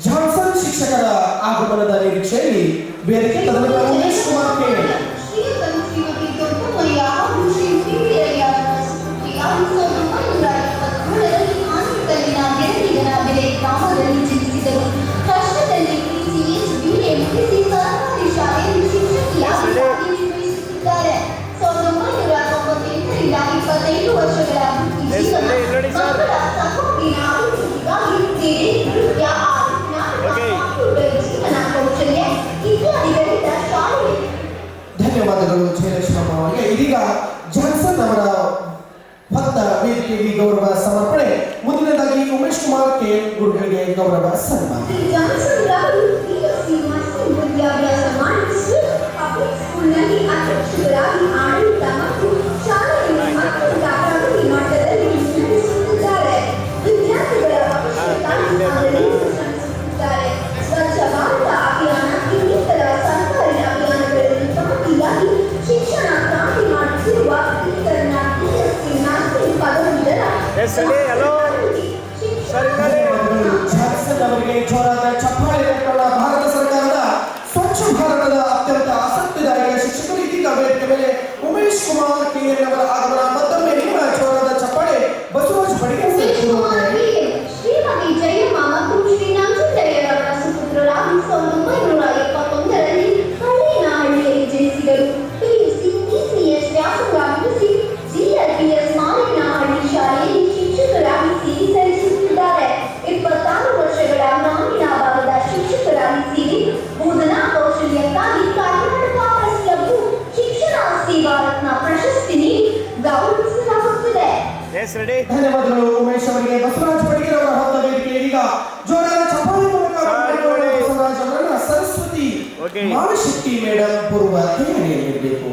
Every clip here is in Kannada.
ಜಾನ್ಸನ್ ಶಿಕ್ಷಕರ ಆಗಮನದ ನಿರೀಕ್ಷೆಯಲ್ಲಿ ಬೇರೆ ತದನಂತರ ಉಮೇಶ್ ಕುಮಾರ್ ಕೇಳಿ ಧನ್ಯವಾದಗಳು ಚೇರೇಶ್ವರಪ್ಪ ಅವರಿಗೆ ಇದೀಗ ಜಾನ್ಸನ್ ಅವರ ಭಕ್ತ ವೇದಿಕೆಗೆ ಗೌರವ ಸಮರ್ಪಣೆ. ಮುಂದಿನದಾಗಿ ಉಮೇಶ್ ಕುಮಾರ್ ಕೆ. ಗುರುಗಳಿಗೆ ಗೌರವ ಸನ್ಮಾನ. ಚಲಿಸಲಿ ಹಲೋ ಸರ್ ಅವರಿಗೆ ಜೋರಾದ ಚಪ್ಪಾಳೆ ಕೊಟ್ಟಲ್ಲ ಭಾರತ ಸರ್ಕಾರದ ಸ್ವಚ್ಛ ಭಾರತದ ಅತ್ಯಂತ ಆಸಕ್ತಿದಾಯಕ ಶಿಕ್ಷಕರಿಗಿಂತ ವೇದಿಕೆ ಮೇಲೆ ಉಮೇಶ್ ಕುಮಾರ್ ಕೆ ಅವರ ಎಸ್ ಧನ್ಯವಾದಗಳು ಉಮೇಶ್ ಅವರಿಗೆ. ಬಸವರಾಜ ಪಟಗೇರ್ ಅವರ ಹೊತ್ತ ವೇದಿಕೆ ಈಗ. ಜೋರಾದ ಚಪ್ಪಾಳೆ ಮೂಲಕ ಬಸವರಾಜ್ ಅವರನ್ನ ಸರಸ್ವತಿ ಮಾನಶಕ್ತಿ ಮೇಡಮ್ ಪೂರ್ವ ತಯಾರಿಯಲ್ಲಿರಬೇಕು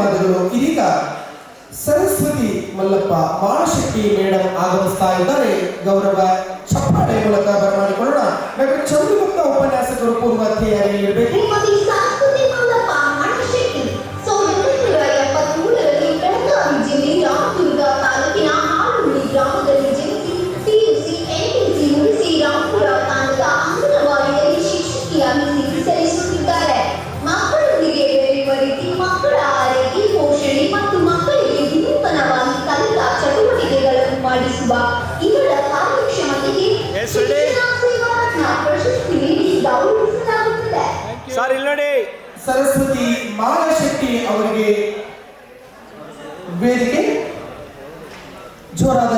ಧನ್ಯವಾದಗಳು. ಇದೀಗ ಸರಸ್ವತಿ ಮಲ್ಲಪ್ಪ ಮಹಾಶಕ್ತಿ ಮೇಡಮ್ ಆಗಮಿಸ್ತಾ ಇದ್ದಾರೆ. ಗೌರವ ಚಪ್ಪಾಳೆ ಮೂಲಕ ಬರಮಾಡಿಕೊಳ್ಳೋಣ. ಚಂದ್ರಗುಪ್ತ ಉಪನ್ಯಾಸಕರು ಪೂರ್ವ ತಯಾರಿಯಲ್ಲಿರಬೇಕು ಸರ್ ಇಲ್ಲಿ ನೋಡಿ ಸರಸ್ವತಿ ಮಾಲಶೆಟ್ಟಿ ಅವರಿಗೆ ವೇದಿಕೆ. ಜೋರಾದ